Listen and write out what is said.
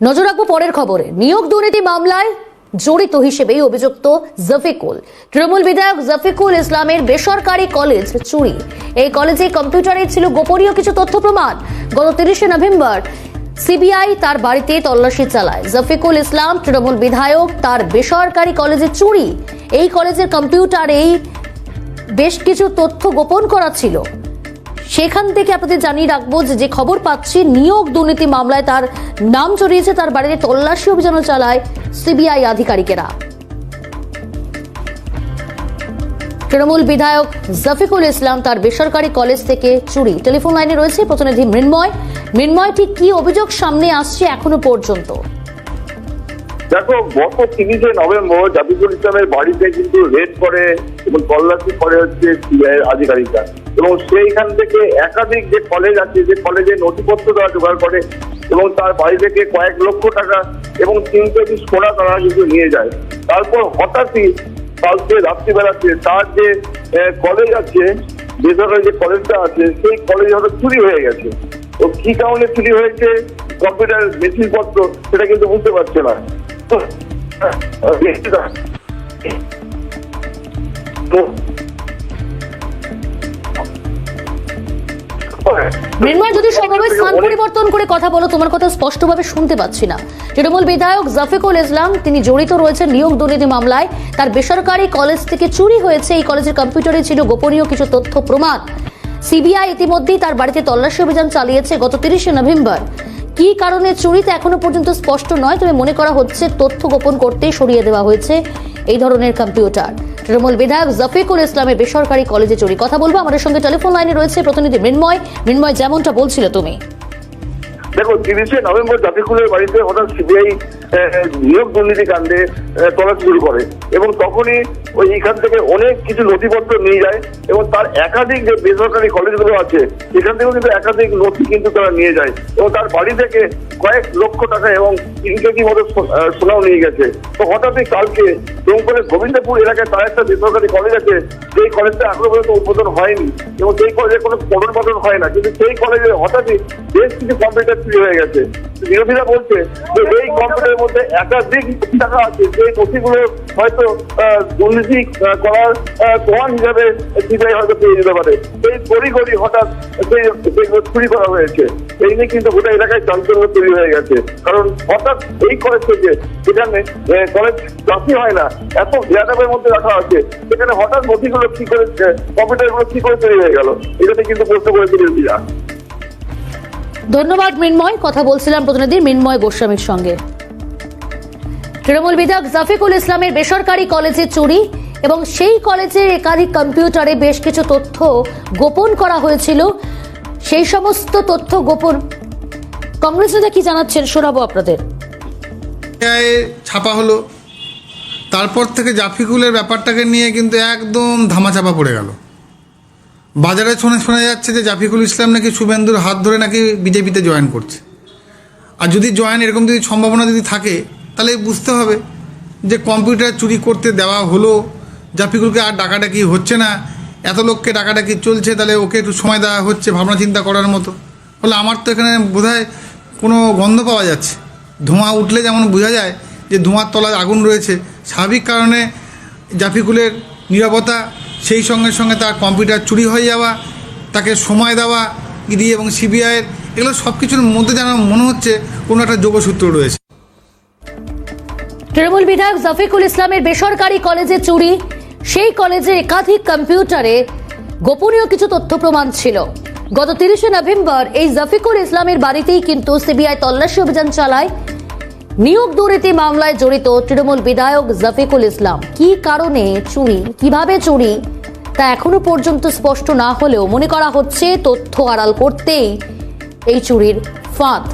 নজর রাখব পরের খবরে। নিয়োগ দুর্নীতি মামলায় জড়িত হিসেবেই অভিযুক্ত জফিকুল। তৃণমূল বিধায়ক জফিকুল ইসলামের বেসরকারি কলেজ চুরি। এই কলেজে কম্পিউটারে ছিল গোপনীয় কিছু তথ্য প্রমাণ। গত তিরিশে নভেম্বর সিবিআই তার বাড়িতে তল্লাশি চালায়। জফিকুল ইসলাম, তৃণমূল বিধায়ক, তার বেসরকারি কলেজে চুরি। এই কলেজের কম্পিউটারেই বেশ কিছু তথ্য গোপন করা ছিল। সেখান থেকে আপনাদের জানিয়ে রাখব যে খবর পাচ্ছি, নিয়োগ দুর্নীতি মামলায় তার নাম জড়িয়েছে, তার বাড়িতে তল্লাশি অভিযানও চালায় সিবিআই আধিকারিকেরা। তৃণমূল বিধায়ক জফিকুল ইসলাম তার বেসরকারি কলেজ থেকে চুরি। টেলিফোন লাইনে রয়েছে প্রতিনিধি মৃন্ময়। মৃন্ময়, ঠিক কি অভিযোগ সামনে আসছে এখনও পর্যন্ত? দেখো, গত তিরিশে নভেম্বর জাফিকুল ইসলামের বাড়িতে কিন্তু রেড করে এবং তল্লাশি করে হচ্ছে আধিকারিকরা। এবং সেইখান থেকে একাধিক যে কলেজ আছে, যে কলেজে নথিপত্র তারা জোগাড় করে এবং তার বাড়ি থেকে কয়েক লক্ষ টাকা এবং তিন কেজি সোনা তারা কিন্তু নিয়ে যায়। তারপর হঠাৎই কালকে রাত্রিবেলাতে তার যে কলেজ আছে, বেসরকারি যে কলেজটা আছে, সেই কলেজ হয়তো চুরি হয়ে গেছে। তো কি কারণে চুরি হয়েছে? কম্পিউটার মেশিন পত্র সেটা কিন্তু বুঝতে পারছে না। তো মৃন্ময় যদি সভাবে স্থান পরিবর্তন করে কথা বলো তোমার কথা স্পষ্টভাবে শুনতে পাচ্ছি না। তৃণমূল বিধায়ক জাফিকুল ইসলাম তিনি জড়িত রয়েছেন নিয়োগ দুর্নীতি মামলায়। তার বেসরকারি কলেজ থেকে চুরি হয়েছে এই কলেজের কম্পিউটারে ছিল গোপনীয় কিছু তথ্য প্রমাণ। সিবিআই ইতিমধ্যেই তার বাড়িতে তল্লাশি অভিযান চালিয়েছে গত তিরিশে নভেম্বর। কি কারণে চুরিতে এখনও পর্যন্ত স্পষ্ট নয় তবে মনে করা হচ্ছে তথ্য গোপন করতেই সরিয়ে দেওয়া হয়েছে এই ধরনের কম্পিউটার। তৃণমূল বিধায়ক জফিকুল ইসলামের বেসরকারি কলেজে চুরি। কথা বলব আমাদের সঙ্গে টেলিফোন লাইনে রয়েছে প্রতিনিধি মৃন্ময়। মৃন্ময় যেমনটা বলছিল তুমি। দেখো তিরিশে নভেম্বর জাতিকুলের বাড়িতে হঠাৎ সিবিআই নিয়োগ দুর্নীতি কাণ্ডে আহ, তল্লাশি শুরু করে। এবং তখনই ওই এখান থেকে অনেক কিছু নথিপত্র নিয়ে যায় এবং তার একাধিক যে বেসরকারি কলেজগুলো আছে সেখান থেকেও কিন্তু একাধিক নথি কিন্তু তারা নিয়ে যায়। এবং তার বাড়ি থেকে কয়েক লক্ষ টাকা এবং কেজি মতো সোনাও নিয়ে গেছে। তো হঠাৎই কালকে ডোমকলের গোবিন্দপুর এলাকায় তার একটা বেসরকারি কলেজ আছে সেই কলেজটা এখনও পর্যন্ত উদ্বোধন হয়নি এবং সেই কলেজে কোনো পঠন পাঠন হয় না। কিন্তু সেই কলেজে হঠাৎই বেশ কিছু কম্পিউটার চুরি হয়ে গেছে। বিরোধীরা বলছে যে এই কম্পিউটারের মধ্যে একাধিক টাকা আছে সেই নথিগুলো হয়তো দুর্নীতি করার প্রমাণ হিসাবে সিবিআই হয়তো পেয়ে যেতে পারে। সেই তড়িঘড়ি হঠাৎ সেই সেগুলো চুরি করা হয়েছে। এই নিয়ে কিন্তু গোটা এলাকায় চাঞ্চল্য তৈরি হয়ে গেছে। কারণ হঠাৎ এই কলেজ থেকে আহ, কলেজ চাকরি হয় না এত ভেয়াটাপের মধ্যে রাখা আছে সেখানে হঠাৎ নথিগুলো কি করে কম্পিউটারগুলো কি করে তৈরি হয়ে গেল? এটাতে কিন্তু প্রশ্ন করেছে বিরোধীরা। ধন্যবাদ মৃন্ময়, কথা বলছিলাম প্রতিনিধি মৃন্ময় গোস্বামীর সঙ্গে। তৃণমূল বিধায়ক জাফিকুল ইসলামের বেসরকারি কলেজে চুরি এবং সেই কলেজের একাধিক কম্পিউটারে বেশ কিছু তথ্য গোপন করা হয়েছিল। সেই সমস্ত তথ্য গোপন। কংগ্রেস নেতা কি জানাচ্ছেন? শোনাবো আপনাদের। ছাপা হলো। তারপর থেকে জাফিকুলের ব্যাপারটাকে নিয়ে কিন্তু একদম ধামাচাপা পড়ে গেল। বাজারে শুনে শোনা যাচ্ছে যে জাফিকুল ইসলাম নাকি শুভেন্দুর হাত ধরে নাকি বিজেপিতে জয়েন করছে। আর যদি জয়েন এরকম যদি সম্ভাবনা যদি থাকে, তাহলে বুঝতে হবে যে কম্পিউটার চুরি করতে দেওয়া হলো, জাফিকুলকে আর ডাকাডাকি হচ্ছে না, এত লোককে ডাকাডাকি চলছে, তাহলে ওকে একটু সময় দেওয়া হচ্ছে ভাবনা চিন্তা করার মতো। ফলে আমার তো এখানে বোধহয় কোনো গন্ধ পাওয়া যাচ্ছে। ধোঁয়া উঠলে যেমন বোঝা যায় যে ধোঁয়ার তলায় আগুন রয়েছে, স্বাভাবিক কারণে জাফিকুলের নিরবতা সেই সঙ্গে সঙ্গে তার কম্পিউটার চুরি হয়ে যাওয়া, তাকে সময় দেওয়া ইডি এবং সিবিআইয়ের, এগুলো সব কিছুর মধ্যে যেন মনে হচ্ছে কোনো একটা যোগসূত্র রয়েছে। তৃণমূল বিধায়ক জাফিকুল ইসলামের বেসরকারি কলেজে চুরি, সেই কলেজে একাধিক কম্পিউটারে গোপনীয় কিছু তথ্য প্রমাণ ছিল। গত তিরিশে নভেম্বর এই জাফিকুল ইসলামের বাড়িতেই কিন্তু সিবিআই তল্লাশি অভিযান চালায়। নিয়োগ দুর্নীতি মামলায় জড়িত তৃণমূল বিধায়ক জাফিকুল ইসলাম। কি কারণে চুরি? কীভাবে চুরি? তা এখনও পর্যন্ত স্পষ্ট না হলেও মনে করা হচ্ছে তথ্য আড়াল করতেই এই চুরির ফাঁদ।